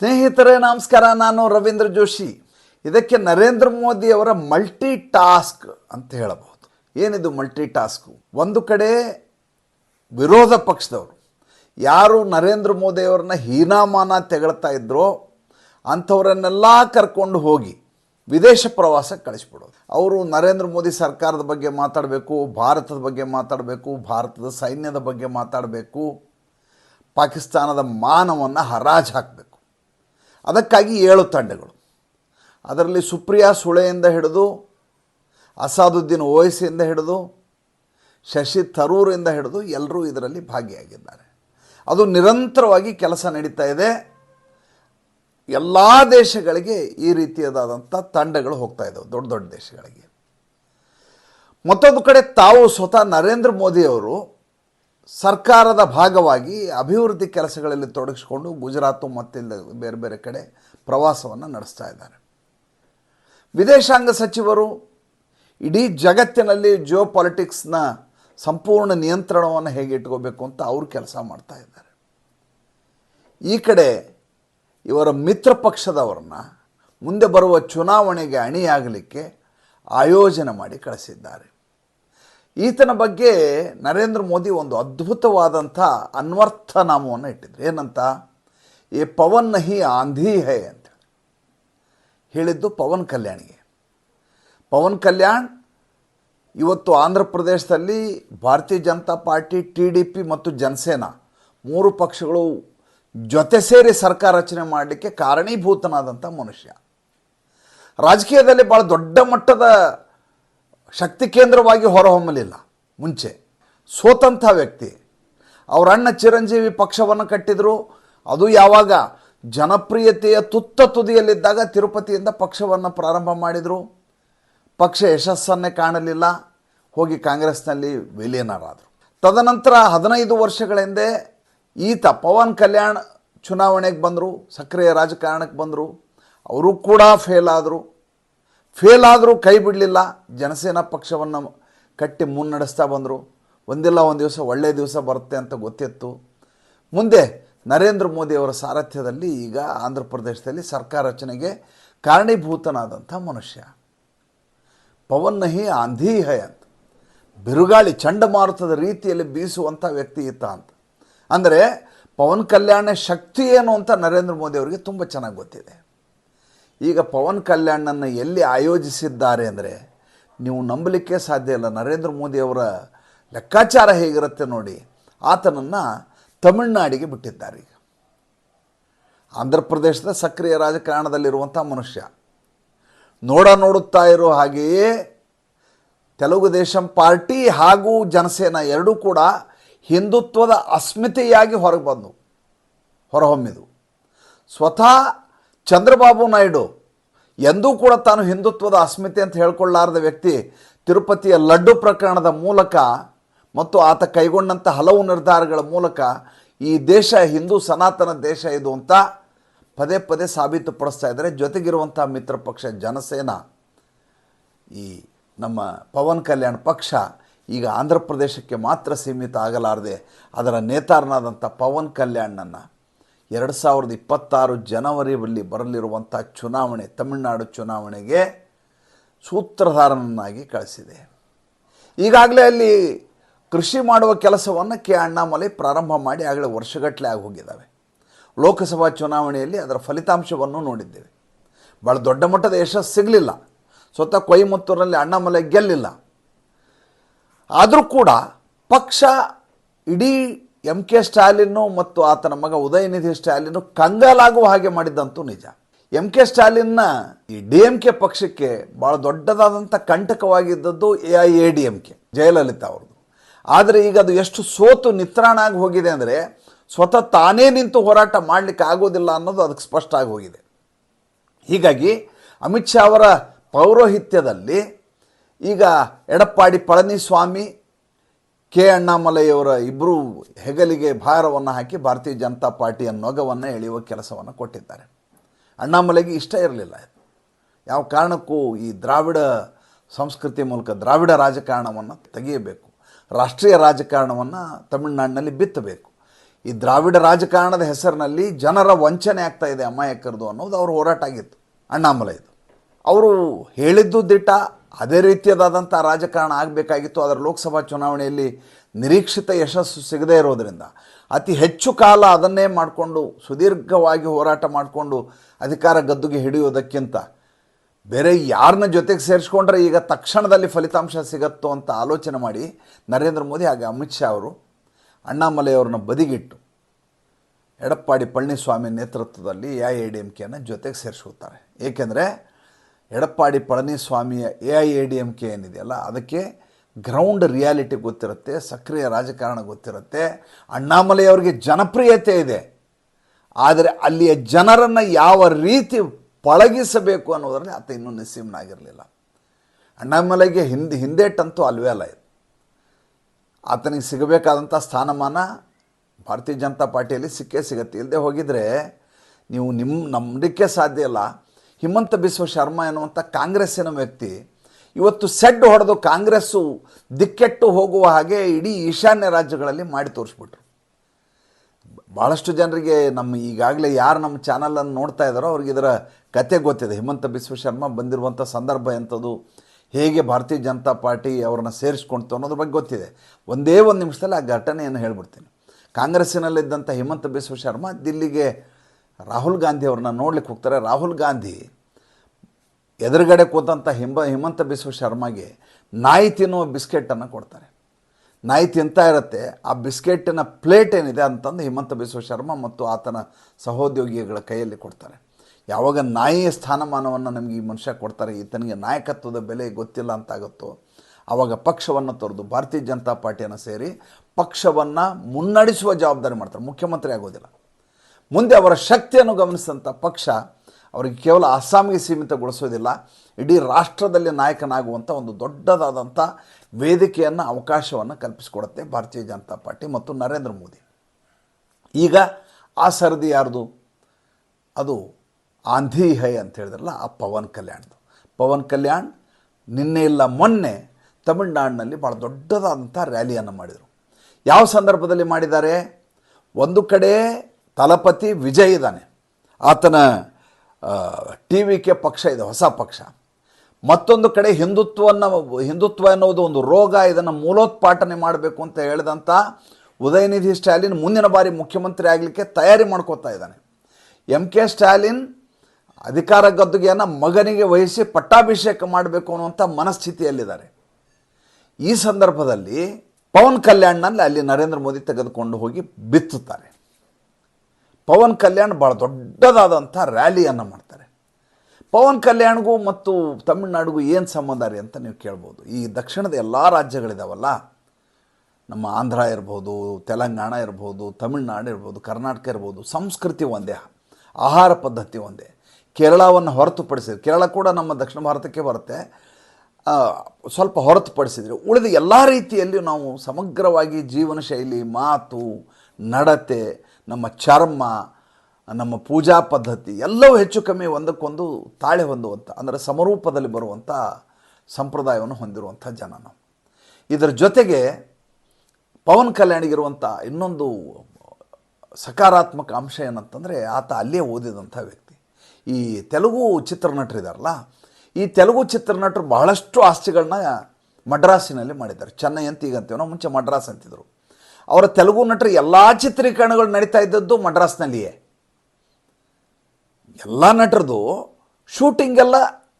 ಸ್ನೇಹಿತರೇ, ನಮಸ್ಕಾರ. ನಾನು ರವೀಂದ್ರ ಜೋಶಿ. ಇದಕ್ಕೆ ನರೇಂದ್ರ ಮೋದಿ ಅವರ ಮಲ್ಟಿ ಟಾಸ್ಕ್ ಅಂತ ಹೇಳಬಹುದು. ಏನಿದು ಮಲ್ಟಿ ಟಾಸ್ಕು ಒಂದು ಕಡೆ ವಿರೋಧ ಪಕ್ಷದವರು. ಯಾರು ನರೇಂದ್ರ ಮೋದಿಯವರನ್ನ ಹೀನಾಮಾನ ತೆಗಳ್ತಾ ಇದ್ರೋ, ಅಂಥವರನ್ನೆಲ್ಲ ಕರ್ಕೊಂಡು ಹೋಗಿ ವಿದೇಶ ಪ್ರವಾಸಕ್ಕೆ ಕಳಿಸ್ಬಿಡೋದು. ಅವರು ನರೇಂದ್ರ ಮೋದಿ ಸರ್ಕಾರದ ಬಗ್ಗೆ ಮಾತಾಡಬೇಕು, ಭಾರತದ ಬಗ್ಗೆ ಮಾತಾಡಬೇಕು, ಭಾರತದ ಸೈನ್ಯದ ಬಗ್ಗೆ ಮಾತಾಡಬೇಕು, ಪಾಕಿಸ್ತಾನದ ಮಾನವನ್ನು ಹರಾಜು ಹಾಕಬೇಕು. ಅದಕ್ಕಾಗಿ ಏಳು ತಂಡಗಳು. ಅದರಲ್ಲಿ ಸುಪ್ರಿಯಾ ಸುಳೆಯಿಂದ ಹಿಡಿದು, ಅಸಾದುದ್ದೀನ್ ಓಯಸಿಯಿಂದ ಹಿಡಿದು, ಶಶಿ ತರೂರಿಂದ ಹಿಡಿದು ಎಲ್ಲರೂ ಇದರಲ್ಲಿ ಭಾಗಿಯಾಗಿದ್ದಾರೆ. ಅದು ನಿರಂತರವಾಗಿ ಕೆಲಸ ನಡೀತಾ ಇದೆ. ಎಲ್ಲ ದೇಶಗಳಿಗೆ ಈ ರೀತಿಯದಾದಂಥ ತಂಡಗಳು ಹೋಗ್ತಾ ಇದ್ದಾವೆ ದೊಡ್ಡ ದೊಡ್ಡ ದೇಶಗಳಿಗೆ. ಮತ್ತೊಂದು ಕಡೆ ತಾವು ಸ್ವತಃ ನರೇಂದ್ರ ಮೋದಿಯವರು ಸರ್ಕಾರದ ಭಾಗವಾಗಿ ಅಭಿವೃದ್ಧಿ ಕೆಲಸಗಳಲ್ಲಿ ತೊಡಗಿಸ್ಕೊಂಡು ಗುಜರಾತು ಮತ್ತಿಲ್ಲ ಬೇರೆ ಬೇರೆ ಕಡೆ ಪ್ರವಾಸವನ್ನು ನಡೆಸ್ತಾ ಇದ್ದಾರೆ. ವಿದೇಶಾಂಗ ಸಚಿವರು ಇಡೀ ಜಗತ್ತಿನಲ್ಲಿ ಜಿಯೋ ಪಾಲಿಟಿಕ್ಸ್ನ ಸಂಪೂರ್ಣ ನಿಯಂತ್ರಣವನ್ನು ಹೇಗೆ ಇಟ್ಕೋಬೇಕು ಅಂತ ಅವರು ಕೆಲಸ ಮಾಡ್ತಾ ಇದ್ದಾರೆ. ಈ ಕಡೆ ಇವರ ಮಿತ್ರ ಪಕ್ಷದವರನ್ನ ಮುಂದೆ ಬರುವ ಚುನಾವಣೆಗೆ ಅಣಿಯಾಗಲಿಕ್ಕೆ ಆಯೋಜನೆ ಮಾಡಿ ಕಳಿಸಿದ್ದಾರೆ. ಈತನ ಬಗ್ಗೆ ನರೇಂದ್ರ ಮೋದಿ ಒಂದು ಅದ್ಭುತವಾದಂಥ ಅನ್ವರ್ಥ ನಾಮವನ್ನು ಇಟ್ಟಿದ್ರು. ಏನಂತ? ಈ ಪವನ್ ನಹಿ ಆಂಧಿ ಹೇ ಅಂತ ಹೇಳಿದ್ದು ಪವನ್ ಕಲ್ಯಾಣಿಗೆ. ಪವನ್ ಕಲ್ಯಾಣ್ ಇವತ್ತು ಆಂಧ್ರ ಪ್ರದೇಶದಲ್ಲಿ Bharatiya Janata Party, T D P ಮತ್ತು ಜನಸೇನಾ ಮೂರು ಪಕ್ಷಗಳು ಜೊತೆ ಸೇರಿ ಸರ್ಕಾರ ರಚನೆ ಮಾಡಲಿಕ್ಕೆ ಕಾರಣೀಭೂತನಾದಂಥ ಮನುಷ್ಯ. ರಾಜಕೀಯದಲ್ಲಿ ಭಾಳ ದೊಡ್ಡ ಮಟ್ಟದ ಶಕ್ತಿ ಕೇಂದ್ರವಾಗಿ ಹೊರಹೊಮ್ಮಲಿಲ್ಲ. ಮುಂಚೆ ಸೋತಂಥ ವ್ಯಕ್ತಿ. ಅವರ ಅಣ್ಣ ಚಿರಂಜೀವಿ ಪಕ್ಷವನ್ನು ಕಟ್ಟಿದರು. ಅದು ಯಾವಾಗ ಜನಪ್ರಿಯತೆಯ ತುತ್ತ ತುದಿಯಲ್ಲಿದ್ದಾಗ ತಿರುಪತಿಯಿಂದ ಪಕ್ಷವನ್ನು ಪ್ರಾರಂಭ ಮಾಡಿದರು. ಪಕ್ಷ ಯಶಸ್ಸನ್ನೇ ಕಾಣಲಿಲ್ಲ. ಹೋಗಿ ಕಾಂಗ್ರೆಸ್ನಲ್ಲಿ ವಿಲೀನರಾದರು. ತದನಂತರ ಹದಿನೈದು ವರ್ಷಗಳ ಹಿಂದೆ ಈತ ಪವನ್ ಕಲ್ಯಾಣ್ ಚುನಾವಣೆಗೆ ಬಂದರು, ಸಕ್ರಿಯ ರಾಜಕಾರಣಕ್ಕೆ ಬಂದರು. ಅವರು ಕೂಡ ಫೇಲ್ ಆದರು. ಫೇಲ್ ಆದರೂ ಕೈ ಬಿಡಲಿಲ್ಲ, ಜನಸೇನಾ ಪಕ್ಷವನ್ನು ಕಟ್ಟಿ ಮುನ್ನಡೆಸ್ತಾ ಬಂದರು. ಒಂದಿಲ್ಲ ಒಂದು ದಿವಸ ಒಳ್ಳೆಯ ದಿವಸ ಬರುತ್ತೆ ಅಂತ ಗೊತ್ತಿತ್ತು. ಮುಂದೆ ನರೇಂದ್ರ ಮೋದಿಯವರ ಸಾರಥ್ಯದಲ್ಲಿ ಈಗ ಆಂಧ್ರ ಪ್ರದೇಶದಲ್ಲಿ ಸರ್ಕಾರ ರಚನೆಗೆ ಕಾರಣೀಭೂತನಾದಂಥ ಮನುಷ್ಯ. ಪವನ್ ನಹಿ ಆಂಧಿ ಹೈ ಅಂತ. ಬಿರುಗಾಳಿ ಚಂಡಮಾರುತದ ರೀತಿಯಲ್ಲಿ ಬೀಸುವಂಥ ವ್ಯಕ್ತಿ ಇತ್ತ ಅಂತ. ಅಂದರೆ ಪವನ್ ಕಲ್ಯಾಣ ಶಕ್ತಿ ಏನು ಅಂತ ನರೇಂದ್ರ ಮೋದಿ ಅವರಿಗೆ ತುಂಬ ಚೆನ್ನಾಗಿ ಗೊತ್ತಿದೆ. ಈಗ ಪವನ್ ಕಲ್ಯಾಣನ್ನು ಎಲ್ಲಿ ಆಯೋಜಿಸಿದ್ದಾರೆ ಅಂದರೆ ನೀವು ನಂಬಲಿಕ್ಕೆ ಸಾಧ್ಯ ಇಲ್ಲ. ನರೇಂದ್ರ ಮೋದಿಯವರ ಲೆಕ್ಕಾಚಾರ ಹೇಗಿರುತ್ತೆ ನೋಡಿ, ಆತನನ್ನು ತಮಿಳುನಾಡಿಗೆ ಬಿಟ್ಟಿದ್ದಾರೆ ಈಗ. ಆಂಧ್ರ ಪ್ರದೇಶದ ಸಕ್ರಿಯ ರಾಜಕಾರಣದಲ್ಲಿರುವಂಥ ಮನುಷ್ಯ. ನೋಡ ನೋಡುತ್ತಾ ಇರೋ ಹಾಗೆಯೇ ತೆಲುಗು ದೇಶಂ ಪಾರ್ಟಿ ಹಾಗೂ ಜನಸೇನಾ ಎರಡೂ ಕೂಡ ಹಿಂದುತ್ವದ ಅಸ್ಮಿತೆಯಾಗಿ ಹೊರಗೆ ಬಂದು, ಹೊರಹೊಮ್ಮಿದು. ಸ್ವತಃ ಚಂದ್ರಬಾಬು ನಾಯ್ಡು ಎಂದೂ ಕೂಡ ತಾನು ಹಿಂದುತ್ವದ ಅಸ್ಮಿತೆ ಅಂತ ಹೇಳ್ಕೊಳ್ಳಾರದ ವ್ಯಕ್ತಿ, ತಿರುಪತಿಯ ಲಡ್ಡು ಪ್ರಕರಣದ ಮೂಲಕ ಮತ್ತು ಆತ ಕೈಗೊಂಡಂಥ ಹಲವು ನಿರ್ಧಾರಗಳ ಮೂಲಕ ಈ ದೇಶ ಹಿಂದೂ ಸನಾತನ ದೇಶ ಇದು ಅಂತ ಪದೇ ಪದೇ ಸಾಬೀತುಪಡಿಸ್ತಾ ಇದ್ದಾರೆ. ಜೊತೆಗಿರುವಂಥ ಮಿತ್ರ ಪಕ್ಷ ಜನಸೇನಾ, ಈ ನಮ್ಮ ಪವನ್ ಕಲ್ಯಾಣ್ ಪಕ್ಷ ಈಗ ಆಂಧ್ರ ಪ್ರದೇಶಕ್ಕೆ ಮಾತ್ರ ಸೀಮಿತ ಆಗಲಾರದೆ ಅದರ ನೇತಾರನಾದಂಥ ಪವನ್ ಕಲ್ಯಾಣ್ಣನ್ನು ಎರಡು ಸಾವಿರದ ಇಪ್ಪತ್ತಾರು ಜನವರಿಯಲ್ಲಿ ಬರಲಿರುವಂಥ ಚುನಾವಣೆ, ತಮಿಳುನಾಡು ಚುನಾವಣೆಗೆ ಸೂತ್ರಧಾರನನ್ನಾಗಿ ಕಳಿಸಿದೆ. ಈಗಾಗಲೇ ಅಲ್ಲಿ ಕೃಷಿ ಮಾಡುವ ಕೆಲಸವನ್ನು ಕೆ ಅಣ್ಣಾಮಲೆ ಪ್ರಾರಂಭ ಮಾಡಿ ಆಗಲೇ ವರ್ಷಗಟ್ಟಲೆ ಆಗಿ ಹೋಗಿದ್ದಾವೆ ಲೋಕಸಭಾ ಚುನಾವಣೆಯಲ್ಲಿ ಅದರ ಫಲಿತಾಂಶವನ್ನು ನೋಡಿದ್ದೇವೆ. ಭಾಳ ದೊಡ್ಡ ಮಟ್ಟದ ಯಶಸ್ಸು ಸಿಗಲಿಲ್ಲ. ಸ್ವತಃ ಕೊಯಮತ್ತೂರಿನಲ್ಲಿ ಅಣ್ಣಾಮಲೆ ಗೆಲ್ಲಿಲ್ಲ. ಆದರೂ ಕೂಡ ಪಕ್ಷ ಇಡೀ ಎಂ ಕೆ ಸ್ಟಾಲಿನ್ನು ಮತ್ತು ಆತನ ಮಗ ಉದಯನಿಧಿ ಸ್ಟಾಲಿನ್ನು ಕಂಗಾಲಾಗುವ ಹಾಗೆ ಮಾಡಿದ್ದಂತೂ ನಿಜ. ಎಂ ಕೆ ಸ್ಟಾಲಿನ್ನ ಈ ಡಿ ಎಂ ಕೆ ಪಕ್ಷಕ್ಕೆ ಭಾಳ ದೊಡ್ಡದಾದಂಥ ಕಂಟಕವಾಗಿದ್ದದ್ದು A I A D M K Jayalalithaa ಅವ್ರದ್ದು. ಆದರೆ ಈಗ ಅದು ಎಷ್ಟು ಸೋತು ನಿತ್ರಾಣ ಆಗಿ ಹೋಗಿದೆ ಅಂದರೆ ಸ್ವತಃ ತಾನೇ ನಿಂತು ಹೋರಾಟ ಮಾಡಲಿಕ್ಕೆ ಆಗೋದಿಲ್ಲ ಅನ್ನೋದು ಅದಕ್ಕೆ ಸ್ಪಷ್ಟ ಆಗಿ ಹೋಗಿದೆ. ಹೀಗಾಗಿ ಅಮಿತ್ ಶಾ ಅವರ ಪೌರೋಹಿತ್ಯದಲ್ಲಿ ಈಗ ಎಡಪ್ಪಾಡಿ ಪಳನಿಸ್ವಾಮಿ ಕೆ ಅಣ್ಣಾಮಲೈಯವರ ಇಬ್ಬರು ಹೆಗಲಿಗೆ ಭಾರವನ್ನು ಹಾಕಿ ಭಾರತೀಯ ಜನತಾ ಪಾರ್ಟಿಯ ನೊಗವನ್ನು ಎಳೆಯುವ ಕೆಲಸವನ್ನು ಕೊಟ್ಟಿದ್ದಾರೆ. ಅಣ್ಣಾಮಲೈಗೆ ಇಷ್ಟ ಇರಲಿಲ್ಲ ಯಾವ ಕಾರಣಕ್ಕೂ ಈ ದ್ರಾವಿಡ ಸಂಸ್ಕೃತಿ ಮೂಲಕ ದ್ರಾವಿಡ ರಾಜಕಾರಣವನ್ನು ತೆಗೆಯಬೇಕು. ರಾಷ್ಟ್ರೀಯ ರಾಜಕಾರಣವನ್ನು ತಮಿಳುನಾಡಿನಲ್ಲಿ ಬಿತ್ತಬೇಕು. ಈ ದ್ರಾವಿಡ ರಾಜಕಾರಣದ ಹೆಸರಿನಲ್ಲಿ ಜನರ ವಂಚನೆ ಆಗ್ತಾ ಇದೆ ಅಮಾಯಕರದು ಅನ್ನೋದು ಅವ್ರ ಹೋರಾಟ ಆಗಿತ್ತು ಅಣ್ಣಾಮಲೈದು. ಅವರು ಹೇಳಿದ್ದು ದಿಟ್ಟ ಅದೇ ರೀತಿಯದಾದಂಥ ರಾಜಕಾರಣ ಆಗಬೇಕಾಗಿತ್ತು. ಅದರ ಲೋಕಸಭಾ ಚುನಾವಣೆಯಲ್ಲಿ ನಿರೀಕ್ಷಿತ ಯಶಸ್ಸು ಸಿಗದೇ ಇರೋದರಿಂದ ಅತಿ ಹೆಚ್ಚು ಕಾಲ ಅದನ್ನೇ ಮಾಡಿಕೊಂಡು ಸುದೀರ್ಘವಾಗಿ ಹೋರಾಟ ಮಾಡಿಕೊಂಡು ಅಧಿಕಾರ ಗದ್ದುಗೆ ಹಿಡಿಯೋದಕ್ಕಿಂತ ಬೇರೆ ಯಾರನ್ನ ಜೊತೆಗೆ ಸೇರಿಸ್ಕೊಂಡ್ರೆ ಈಗ ತಕ್ಷಣದಲ್ಲಿ ಫಲಿತಾಂಶ ಸಿಗತ್ತೋ ಅಂತ ಆಲೋಚನೆ ಮಾಡಿ ನರೇಂದ್ರ ಮೋದಿ ಹಾಗೆ ಅಮಿತ್ ಶಾ ಅವರು ಅಣ್ಣಾಮಲೆಯವ್ರನ್ನ ಬದಿಗಿಟ್ಟು ಎಡಪ್ಪಾಡಿ ಪಳನಿಸ್ವಾಮಿ ನೇತೃತ್ವದಲ್ಲಿ ಎ ಐ ಡಿ ಎಂ ಕೆಯನ್ನು ಜೊತೆಗೆ ಸೇರಿಸ್ಕೊಳ್ತಾರೆ. ಏಕೆಂದರೆ Edappadi ಪಳನಿಸ್ವಾಮಿಯ A I A D M K ಏನಿದೆಯಲ್ಲ ಅದಕ್ಕೆ ಗ್ರೌಂಡ್ ರಿಯಾಲಿಟಿ ಗೊತ್ತಿರುತ್ತೆ, ಸಕ್ರಿಯ ರಾಜಕಾರಣ ಗೊತ್ತಿರುತ್ತೆ. ಅಣ್ಣಾಮಲೆಯವರಿಗೆ ಜನಪ್ರಿಯತೆ ಇದೆ. ಆದರೆ ಅಲ್ಲಿಯ ಜನರನ್ನು ಯಾವ ರೀತಿ ಪಳಗಿಸಬೇಕು ಅನ್ನೋದರಲ್ಲಿ ಆತ ಇನ್ನೂ ನಿಸ್ಸೀಮನಾಗಿರಲಿಲ್ಲ ಅಣ್ಣಾಮಲೆಗೆ ಹಿಂದೆ, ಹಿಂದೇಟಂತೂ ಅಲ್ವೇ ಅಲ್ಲ ಇದು. ಆತನಿಗೆ ಸಿಗಬೇಕಾದಂಥ ಸ್ಥಾನಮಾನ ಭಾರತೀಯ ಜನತಾ ಪಾರ್ಟಿಯಲ್ಲಿ ಸಿಕ್ಕೇ ಸಿಗತ್ತೆ. ಇಲ್ಲದೆ ಹೋಗಿದರೆ ನೀವು ನಿಮ್ಮ ನಂಬಲಿಕ್ಕೆ ಸಾಧ್ಯ ಇಲ್ಲ. ಹಿಮಂತ ಬಿಸ್ವ ಶರ್ಮಾ ಎನ್ನುವಂಥ ಕಾಂಗ್ರೆಸ್ಸಿನ ವ್ಯಕ್ತಿ, ಇವತ್ತು ಸೆಡ್ ಹೊಡೆದು ಕಾಂಗ್ರೆಸ್ಸು ದಿಕ್ಕೆಟ್ಟು ಹೋಗುವ ಹಾಗೆ ಇಡೀ ಈಶಾನ್ಯ ರಾಜ್ಯಗಳಲ್ಲಿ ಮಾಡಿ ತೋರಿಸ್ಬಿಟ್ರು. ಭಾಳಷ್ಟು ಜನರಿಗೆ ನಮ್ಮ ಈಗಾಗಲೇ ಯಾರು ನಮ್ಮ ಚಾನಲನ್ನು ನೋಡ್ತಾ ಇದ್ದಾರೋ ಅವ್ರಿಗೆ ಇದರ ಕತೆ ಗೊತ್ತಿದೆ. ಹಿಮಂತ ಬಿಸ್ವ ಶರ್ಮಾ ಬಂದಿರುವಂಥ ಸಂದರ್ಭ ಎಂಥದ್ದು, ಹೇಗೆ ಭಾರತೀಯ ಜನತಾ ಪಾರ್ಟಿ ಅವ್ರನ್ನ ಸೇರಿಸ್ಕೊಳ್ತು ಅನ್ನೋದ್ರ ಬಗ್ಗೆ ಗೊತ್ತಿದೆ. ಒಂದೇ ಒಂದು ನಿಮಿಷದಲ್ಲಿ ಆ ಘಟನೆಯನ್ನು ಹೇಳ್ಬಿಡ್ತೀನಿ. ಕಾಂಗ್ರೆಸ್ಸಿನಲ್ಲಿದ್ದಂಥ ಹಿಮಂತ ಬಿಸ್ವ ಶರ್ಮಾ ದಿಲ್ಲಿಗೆ ರಾಹುಲ್ ಗಾಂಧಿ ಅವ್ರನ್ನ ನೋಡ್ಲಿಕ್ಕೆ ಹೋಗ್ತಾರೆ. ರಾಹುಲ್ ಗಾಂಧಿ ಎದುರುಗಡೆ ಕೂತಂಥ ಹಿಂಬ, ಹಿಮಂತ ಬಿಸ್ವ ಶರ್ಮಾಗೆ ನಾಯಿ ತಿನ್ನುವ ಬಿಸ್ಕೆಟನ್ನು ಕೊಡ್ತಾರೆ. ನಾಯಿ ತಿಂತಾ ಇರುತ್ತೆ. ಆ ಬಿಸ್ಕೆಟ್ಟಿನ ಪ್ಲೇಟ್ ಏನಿದೆ ಅಂತಂದು ಹಿಮಂತ ಬಿಸ್ವ ಶರ್ಮಾ ಮತ್ತು ಆತನ ಸಹೋದ್ಯೋಗಿಗಳ ಕೈಯಲ್ಲಿ ಕೊಡ್ತಾರೆ. ಯಾವಾಗ ನಾಯಿಯ ಸ್ಥಾನಮಾನವನ್ನು ನಮಗೆ ಈ ಮನುಷ್ಯ ಕೊಡ್ತಾರೆ, ಈತನಿಗೆ ನಾಯಕತ್ವದ ಬೆಲೆ ಗೊತ್ತಿಲ್ಲ ಅಂತಾಗುತ್ತೋ ಆವಾಗ ಪಕ್ಷವನ್ನು ತೊರೆದು ಭಾರತೀಯ ಜನತಾ ಪಾರ್ಟಿಯನ್ನು ಸೇರಿ ಪಕ್ಷವನ್ನು ಮುನ್ನಡೆಸುವ ಜವಾಬ್ದಾರಿ ಮಾಡ್ತಾರೆ. ಮುಖ್ಯಮಂತ್ರಿ ಆಗೋದಿಲ್ಲ. ಮುಂದೆ ಅವರ ಶಕ್ತಿಯನ್ನು ಗಮನಿಸಿದಂಥ ಪಕ್ಷ ಅವರಿಗೆ ಕೇವಲ ಅಸ್ಸಾಂಗೆ ಸೀಮಿತಗೊಳಿಸೋದಿಲ್ಲ, ಇಡೀ ರಾಷ್ಟ್ರದಲ್ಲಿ ನಾಯಕನಾಗುವಂಥ ಒಂದು ದೊಡ್ಡದಾದಂಥ ವೇದಿಕೆಯನ್ನು, ಅವಕಾಶವನ್ನು ಕಲ್ಪಿಸಿಕೊಡುತ್ತೆ ಭಾರತೀಯ ಜನತಾ ಪಾರ್ಟಿ ಮತ್ತು ನರೇಂದ್ರ ಮೋದಿ. ಈಗ ಆ ಸರದಿ ಯಾರ್ದು? ಅದು ಆಂಧಿ ಹೈ ಅಂತ ಹೇಳಿದ್ರಲ್ಲ, ಆ ಪವನ್ ಕಲ್ಯಾಣ್ದು. ಪವನ್ ಕಲ್ಯಾಣ್ ನಿನ್ನೆ ಇಲ್ಲ, ಮೊನ್ನೆ ತಮಿಳ್ನಾಡಿನಲ್ಲಿ ಭಾಳ ದೊಡ್ಡದಾದಂಥ ರ್ಯಾಲಿಯನ್ನು ಮಾಡಿದರು. ಯಾವ ಸಂದರ್ಭದಲ್ಲಿ ಮಾಡಿದ್ದಾರೆ? ಒಂದು ಕಡೆ ತಲಪತಿ ವಿಜಯ್ ಇದ್ದಾನೆ. ಆತನ ಟಿ ವಿ ಕೆ ಪಕ್ಷ ಇದೆ, ಹೊಸ ಪಕ್ಷ. ಮತ್ತೊಂದು ಕಡೆ ಹಿಂದುತ್ವವನ್ನು ಹಿಂದುತ್ವ ಎನ್ನುವುದು ಒಂದು ರೋಗ, ಇದನ್ನು ಮೂಲೋತ್ಪಾಟನೆ ಮಾಡಬೇಕು ಅಂತ ಹೇಳಿದಂಥ ಉದಯನಿಧಿ ಸ್ಟಾಲಿನ್ ಮುಂದಿನ ಬಾರಿ ಮುಖ್ಯಮಂತ್ರಿ ಆಗಲಿಕ್ಕೆ ತಯಾರಿ ಮಾಡ್ಕೋತಾ ಇದ್ದಾನೆ. ಎಂ ಕೆ ಸ್ಟಾಲಿನ್ ಅಧಿಕಾರ ಗದ್ದುಗೆಯನ್ನು ಮಗನಿಗೆ ವಹಿಸಿ ಪಟ್ಟಾಭಿಷೇಕ ಮಾಡಬೇಕು ಅನ್ನುವಂಥ ಮನಸ್ಥಿತಿಯಲ್ಲಿದ್ದಾರೆ. ಈ ಸಂದರ್ಭದಲ್ಲಿ ಪವನ್ ಕಲ್ಯಾಣ್ನಲ್ಲಿ ಅಲ್ಲಿ ನರೇಂದ್ರ ಮೋದಿ ತೆಗೆದುಕೊಂಡು ಹೋಗಿ ಬಿತ್ತುತ್ತಾರೆ. ಪವನ್ ಕಲ್ಯಾಣ್ ಭಾಳ ದೊಡ್ಡದಾದಂಥ ರ್ಯಾಲಿಯನ್ನು ಮಾಡ್ತಾರೆ. ಪವನ್ ಕಲ್ಯಾಣ್ಗೂ ಮತ್ತು ತಮಿಳ್ನಾಡಿಗೂ ಏನು ಸಂಬಂಧ ರೀ ಅಂತ ನೀವು ಕೇಳ್ಬೋದು. ಈ ದಕ್ಷಿಣದ ಎಲ್ಲ ರಾಜ್ಯಗಳಿದಾವಲ್ಲ, ನಮ್ಮ ಆಂಧ್ರ ಇರ್ಬೋದು, ತೆಲಂಗಾಣ ಇರ್ಬೋದು, ತಮಿಳ್ನಾಡು ಇರ್ಬೋದು, ಕರ್ನಾಟಕ ಇರ್ಬೋದು, ಸಂಸ್ಕೃತಿ ಒಂದೇ, ಆಹಾರ ಪದ್ಧತಿ ಒಂದೇ. ಕೇರಳವನ್ನು ಹೊರತುಪಡಿಸಿದ್ರೆ, ಕೇರಳ ಕೂಡ ನಮ್ಮ ದಕ್ಷಿಣ ಭಾರತಕ್ಕೆ ಬರುತ್ತೆ. ಸ್ವಲ್ಪ ಹೊರತುಪಡಿಸಿದರೆ, ಉಳಿದ ಎಲ್ಲ ರೀತಿಯಲ್ಲಿ ನಾವು ಸಮಗ್ರವಾಗಿ ಜೀವನ ಶೈಲಿ ಮಾತು, ನಡತೆ ನಮ್ಮ ಚರ್ಮ, ನಮ್ಮ ಪೂಜಾ ಪದ್ಧತಿ ಎಲ್ಲವೂ ಹೆಚ್ಚು ಕಮ್ಮಿ ಒಂದಕ್ಕೊಂದು ತಾಳೆ ಹೊಂದುವಂಥ, ಅಂದರೆ ಸಮರೂಪದಲ್ಲಿ ಬರುವಂಥ ಸಂಪ್ರದಾಯವನ್ನು ಹೊಂದಿರುವಂಥ ಜನ ನಾವು. ಇದರ ಜೊತೆಗೆ ಪವನ್ ಕಲ್ಯಾಣಿಗಿರುವಂಥ ಇನ್ನೊಂದು ಸಕಾರಾತ್ಮಕ ಅಂಶ ಏನಂತಂದರೆ ಆತ ಅಲ್ಲೇ ಓದಿದಂಥ ವ್ಯಕ್ತಿ. ಈ ತೆಲುಗು ಚಿತ್ರನಟರಿದಾರಲ್ಲ, ಈ ತೆಲುಗು ಚಿತ್ರನಟರು ಬಹಳಷ್ಟು ಆಸ್ತಿಗಳನ್ನ ಮಡ್ರಾಸಿನಲ್ಲಿ ಮಾಡಿದ್ದಾರೆ. ಚೆನ್ನೈ ಅಂತ ಈಗ ನಾವು ಮುಂಚೆ ಮಡ್ರಾಸ್ ಅಂತಿದ್ರು ಅವರ ತೆಲುಗು ನಟರು ಎಲ್ಲ ಚಿತ್ರೀಕರಣಗಳು ನಡೀತಾ ಇದ್ದದ್ದು ಮಡ್ರಾಸ್ನಲ್ಲಿಯೇ. ಎಲ್ಲ ನಟರದು ಶೂಟಿಂಗ್ ಎಲ್ಲ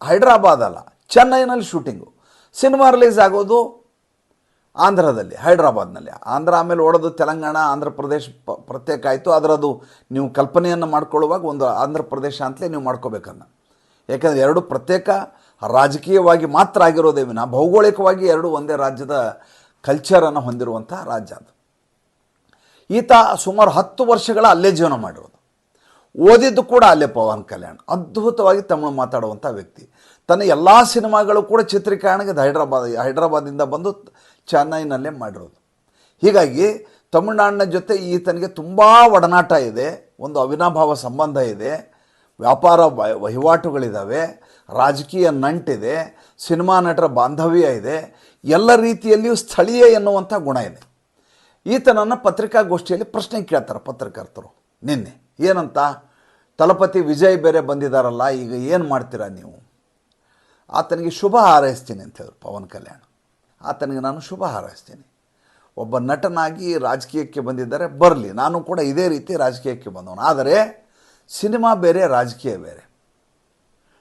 ಹೈದ್ರಾಬಾದ್ ಅಲ್ಲ, ಚೆನ್ನೈನಲ್ಲಿ ಶೂಟಿಂಗು ಸಿನಿಮಾ ರಿಲೀಸ್ ಆಗೋದು ಆಂಧ್ರದಲ್ಲಿ, ಹೈದ್ರಾಬಾದ್ನಲ್ಲಿ. ಆಂಧ್ರ ಆಮೇಲೆ ಓಡೋದು ತೆಲಂಗಾಣ ಆಂಧ್ರ ಪ್ರದೇಶ ಪ್ರತ್ಯೇಕ ಆಯಿತು. ಅದರದು ನೀವು ಕಲ್ಪನೆಯನ್ನು ಮಾಡ್ಕೊಳ್ಳುವಾಗ ಒಂದು ಆಂಧ್ರ ಪ್ರದೇಶ ಅಂತಲೇ ನೀವು ಮಾಡ್ಕೋಬೇಕನ್ನ. ಯಾಕಂದರೆ ಎರಡು ಪ್ರತ್ಯೇಕ ರಾಜಕೀಯವಾಗಿ ಮಾತ್ರ ಆಗಿರೋದೇ ವಿನ, ಭೌಗೋಳಿಕವಾಗಿ ಎರಡು ಒಂದೇ ರಾಜ್ಯದ ಕಲ್ಚರನ್ನು ಹೊಂದಿರುವಂಥ ರಾಜ್ಯ ಅದು. ಈತ ಸುಮಾರು ಹತ್ತು ವರ್ಷಗಳ ಅಲ್ಲೇ ಜೀವನ ಮಾಡಿರೋದು. ಓದಿದ್ದು ಕೂಡ ಅಲ್ಲೇ ಪವನ್ ಕಲ್ಯಾಣ್. ಅದ್ಭುತವಾಗಿ ತಮಿಳು ಮಾತಾಡುವಂಥ ವ್ಯಕ್ತಿ. ತನ್ನ ಎಲ್ಲ ಸಿನಿಮಾಗಳು ಕೂಡ ಚಿತ್ರೀಕರಣಕ್ಕೆ ಹೈದ್ರಾಬಾದ್ ಹೈದ್ರಾಬಾದಿಂದ ಬಂದು ಚೆನ್ನೈನಲ್ಲೇ ಮಾಡಿರೋದು. ಹೀಗಾಗಿ ತಮಿಳುನಾಡಿನ ಜೊತೆ ಈತನಿಗೆ ತುಂಬ ಒಡನಾಟ ಇದೆ, ಒಂದು ಅವಿನಾಭಾವ ಸಂಬಂಧ ಇದೆ, ವ್ಯಾಪಾರ ವಹಿವಾಟುಗಳಿದ್ದಾವೆ ರಾಜಕೀಯ ನಂಟಿದೆ ಸಿನಿಮಾ ನಟರ ಬಾಂಧವ್ಯ ಇದೆ, ಎಲ್ಲ ರೀತಿಯಲ್ಲಿಯೂ ಸ್ಥಳೀಯ ಎನ್ನುವಂಥ ಗುಣ ಇದೆ. ಈತನನ್ನು ಪತ್ರಿಕಾಗೋಷ್ಠಿಯಲ್ಲಿ ಪ್ರಶ್ನೆ ಕೇಳ್ತಾರೆ ಪತ್ರಕರ್ತರು. ನಿನ್ನೆ. ಏನಂತ? ತಲಪತಿ ವಿಜಯ್ ಬೇರೆ ಬಂದಿದ್ದಾರಲ್ಲ ಈಗ ಏನು ಮಾಡ್ತೀರಾ ನೀವು? ಆತನಿಗೆ ಶುಭ ಹಾರೈಸ್ತೀನಿ ಅಂತ ಹೇಳಿದ್ರು ಪವನ್ ಕಲ್ಯಾಣ್. ಆತನಿಗೆ ನಾನು ಶುಭ ಹಾರೈಸ್ತೀನಿ. ಒಬ್ಬ ನಟನಾಗಿ ರಾಜಕೀಯಕ್ಕೆ ಬಂದಿದ್ದಾರೆ, ಬರಲಿ. ನಾನು ಕೂಡ ಇದೇ ರೀತಿ ರಾಜಕೀಯಕ್ಕೆ ಬಂದವನು. ಆದರೆ ಸಿನಿಮಾ ಬೇರೆ, ರಾಜಕೀಯ ಬೇರೆ.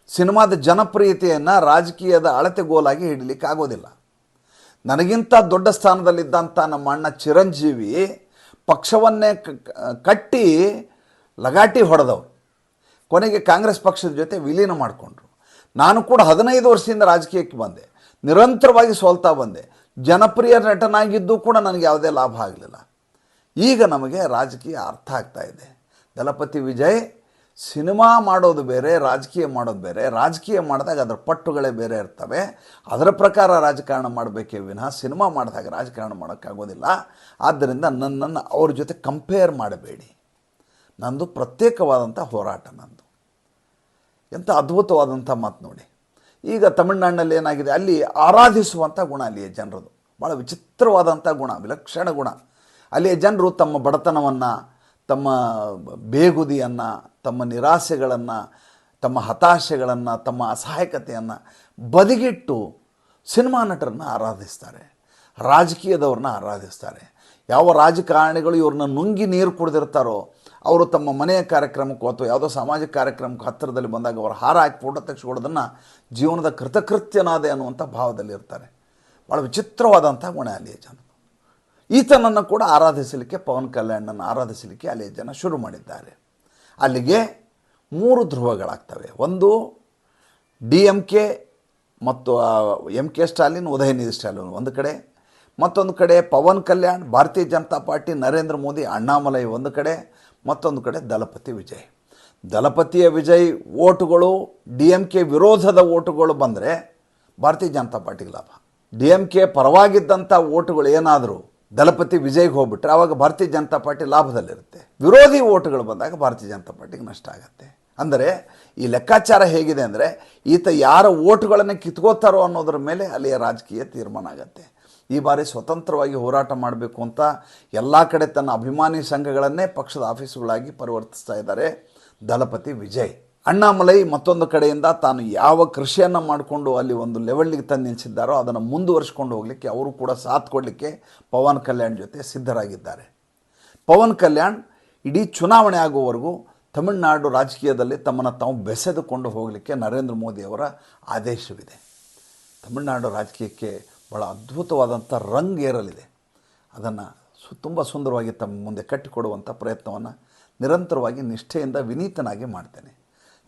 ಸಿನಿಮಾದ ಜನಪ್ರಿಯತೆಯನ್ನು ರಾಜಕೀಯದ ಅಳತೆಗೋಲಾಗಿ ಹಿಡಲಿಕ್ಕೆ ಆಗೋದಿಲ್ಲ. ನನಗಿಂತ ದೊಡ್ಡ ಸ್ಥಾನದಲ್ಲಿದ್ದಂಥ ನಮ್ಮ ಅಣ್ಣ ಚಿರಂಜೀವಿ ಪಕ್ಷವನ್ನೇ ಕಟ್ಟಿ ಲಗಾಟಿ ಹೊಡೆದವರು. ಕೊನೆಗೆ ಕಾಂಗ್ರೆಸ್ ಪಕ್ಷದ ಜೊತೆ ವಿಲೀನ ಮಾಡಿಕೊಂಡ್ರು. ನಾನು ಕೂಡ ಹದಿನೈದು ವರ್ಷದಿಂದ ರಾಜಕೀಯಕ್ಕೆ ಬಂದೆ. ನಿರಂತರವಾಗಿ ಸೋಲ್ತಾ ಬಂದೆ. ಜನಪ್ರಿಯ ನಟನಾಗಿದ್ದು ಕೂಡ ನನಗೆ ಯಾವುದೇ ಲಾಭ ಆಗಲಿಲ್ಲ. ಈಗ ನಮಗೆ ರಾಜಕೀಯ ಅರ್ಥ ಆಗ್ತಾ ಇದೆ. ದಳಪತಿ ವಿಜಯ್ ಸಿನಿಮಾ ಮಾಡೋದು ಬೇರೆ, ರಾಜಕೀಯ ಮಾಡೋದು ಬೇರೆ. ರಾಜಕೀಯ ಮಾಡಿದಾಗ ಅದರ ಪಟ್ಟುಗಳೇ ಬೇರೆ ಇರ್ತವೆ. ಅದರ ಪ್ರಕಾರ ರಾಜಕಾರಣ ಮಾಡಬೇಕೇ ವಿನಃ ಸಿನಿಮಾ ಮಾಡಿದಾಗ ರಾಜಕಾರಣ ಮಾಡೋಕ್ಕಾಗೋದಿಲ್ಲ. ಆದ್ದರಿಂದ ನನ್ನನ್ನು ಅವ್ರ ಜೊತೆ ಕಂಪೇರ್ ಮಾಡಬೇಡಿ. ನಂದು ಪ್ರತ್ಯೇಕವಾದಂಥ ಹೋರಾಟ ನಂದು. ಎಂಥ ಅದ್ಭುತವಾದಂಥ ಮಾತು ನೋಡಿ. ಈಗ ತಮಿಳುನಾಡಿನಲ್ಲಿ ಏನಾಗಿದೆ? ಅಲ್ಲಿ ಆರಾಧಿಸುವಂಥ ಗುಣ ಅಲ್ಲಿಯ ಜನರದು. ಭಾಳ ವಿಚಿತ್ರವಾದಂಥ ಗುಣ, ವಿಲಕ್ಷಣ ಗುಣ. ಅಲ್ಲಿಯ ಜನರು ತಮ್ಮ ಬಡತನವನ್ನು ತಮ್ಮ ಬೇಗುದಿಯನ್ನು, ತಮ್ಮ ನಿರಾಸೆಗಳನ್ನು, ತಮ್ಮ ಹತಾಶೆಗಳನ್ನು, ತಮ್ಮ ಅಸಹಾಯಕತೆಯನ್ನು ಬದಿಗಿಟ್ಟು ಸಿನಿಮಾ ನಟರನ್ನು ಆರಾಧಿಸ್ತಾರೆ. ರಾಜಕೀಯದವ್ರನ್ನ ಆರಾಧಿಸ್ತಾರೆ. ಯಾವ ರಾಜಕಾರಣಿಗಳು ಇವ್ರನ್ನ ನುಂಗಿ ನೀರು ಕುಡಿದಿರ್ತಾರೋ, ಅವರು ತಮ್ಮ ಮನೆಯ ಕಾರ್ಯಕ್ರಮಕ್ಕೂ ಅಥವಾ ಯಾವುದೋ ಸಾಮಾಜಿಕ ಕಾರ್ಯಕ್ರಮಕ್ಕೆ ಹತ್ತಿರದಲ್ಲಿ ಬಂದಾಗ ಅವರು ಹಾರ ಹಾಕಿ ಫೋಟೋ ತೆಗೆಸ್ಕೊಳ್ಳೋದನ್ನು ಜೀವನದ ಕೃತಕೃತ್ಯನಾದೆ ಅನ್ನುವಂಥ ಭಾವದಲ್ಲಿ ಇರ್ತಾರೆ ಭಾಳ ವಿಚಿತ್ರವಾದಂಥ ಗುಣ ಅಲ್ಲಿಯ ಜನ ಈತನನ್ನು ಕೂಡ ಆರಾಧಿಸಲಿಕ್ಕೆ ಪವನ್ ಕಲ್ಯಾಣನ್ನು ಆರಾಧಿಸಲಿಕ್ಕೆ ಅಲ್ಲಿ ಜನ ಶುರು ಮಾಡಿದ್ದಾರೆ. ಅಲ್ಲಿಗೆ ಮೂರು ಧ್ರುವಗಳಾಗ್ತವೆ. ಒಂದು ಡಿ ಎಂ ಕೆ ಮತ್ತು ಎಂ ಕೆ ಸ್ಟಾಲಿನ್, ಉದಯನಿಧಿ ಸ್ಟಾಲಿನ್ ಒಂದು ಕಡೆ. ಮತ್ತೊಂದು ಕಡೆ ಪವನ್ ಕಲ್ಯಾಣ್, ಭಾರತೀಯ ಜನತಾ ಪಾರ್ಟಿ, ನರೇಂದ್ರ ಮೋದಿ, ಅಣ್ಣಾಮಲೈ ಒಂದು ಕಡೆ. ಮತ್ತೊಂದು ಕಡೆ ದಳಪತಿ ವಿಜಯ್. ದಲಪತಿಯ ವಿಜಯ್ ಓಟುಗಳು, ಡಿ ಎಂ ಕೆ ವಿರೋಧದ ಓಟುಗಳು ಬಂದರೆ ಭಾರತೀಯ ಜನತಾ ಪಾರ್ಟಿಗೆ ಲಾಭ. ಡಿ ಎಂ ಕೆ ಪರವಾಗಿದ್ದಂಥ ಓಟುಗಳು ಏನಾದರೂ ದಳಪತಿ ವಿಜಯ್ಗೆ ಹೋಗ್ಬಿಟ್ರೆ ಆವಾಗ ಭಾರತೀಯ ಜನತಾ ಪಾರ್ಟಿ ಲಾಭದಲ್ಲಿರುತ್ತೆ. ವಿರೋಧಿ ಓಟುಗಳು ಬಂದಾಗ ಭಾರತೀಯ ಜನತಾ ಪಾರ್ಟಿಗೆ ನಷ್ಟ ಆಗುತ್ತೆ. ಅಂದರೆ ಈ ಲೆಕ್ಕಾಚಾರ ಹೇಗಿದೆ ಅಂದರೆ ಈತ ಯಾರ ಓಟುಗಳನ್ನು ಕಿತ್ಕೋತಾರೋ ಅನ್ನೋದ್ರ ಮೇಲೆ ಅಲ್ಲಿಯ ರಾಜಕೀಯ ತೀರ್ಮಾನ ಆಗುತ್ತೆ. ಈ ಬಾರಿ ಸ್ವತಂತ್ರವಾಗಿ ಹೋರಾಟ ಮಾಡಬೇಕು ಅಂತ ಎಲ್ಲ ಕಡೆ ತನ್ನ ಅಭಿಮಾನಿ ಸಂಘಗಳನ್ನೇ ಪಕ್ಷದ ಆಫೀಸುಗಳಾಗಿ ಪರಿವರ್ತಿಸ್ತಾ ಇದ್ದಾರೆ ದಳಪತಿ ವಿಜಯ್. ಅಣ್ಣಾಮಲೈ ಮತ್ತೊಂದು ಕಡೆಯಿಂದ ತಾನು ಯಾವ ಕೃಷಿಯನ್ನು ಮಾಡಿಕೊಂಡು ಅಲ್ಲಿ ಒಂದು ಲೆವೆಲ್ಗೆ ತಂದು ನಿಲ್ಲಿಸಿದ್ದಾರೋ ಅದನ್ನು ಮುಂದುವರಿಸ್ಕೊಂಡು ಹೋಗಲಿಕ್ಕೆ ಅವರು ಕೂಡ ಸಾಥ್ ಕೊಡಲಿಕ್ಕೆ ಪವನ್ ಕಲ್ಯಾಣ್ ಜೊತೆ ಸಿದ್ಧರಾಗಿದ್ದಾರೆ. ಪವನ್ ಕಲ್ಯಾಣ್ ಇಡೀ ಚುನಾವಣೆ ಆಗುವವರೆಗೂ ತಮಿಳುನಾಡು ರಾಜಕೀಯದಲ್ಲಿ ತಮ್ಮನ್ನು ತಾವು ಬೆಸೆದುಕೊಂಡು ಹೋಗಲಿಕ್ಕೆ ನರೇಂದ್ರ ಮೋದಿಯವರ ಆದೇಶವಿದೆ. ತಮಿಳುನಾಡು ರಾಜಕೀಯಕ್ಕೆ ಭಾಳ ಅದ್ಭುತವಾದಂಥ ರಂಗ್ ಏರಲಿದೆ. ಅದನ್ನು ಸು, ತುಂಬ ಸುಂದರವಾಗಿ ತಮ್ಮ ಮುಂದೆ ಕಟ್ಟಿಕೊಡುವಂಥ ಪ್ರಯತ್ನವನ್ನು ನಿರಂತರವಾಗಿ ನಿಷ್ಠೆಯಿಂದ ವಿನೀತನಾಗಿ ಮಾಡ್ತೇನೆ.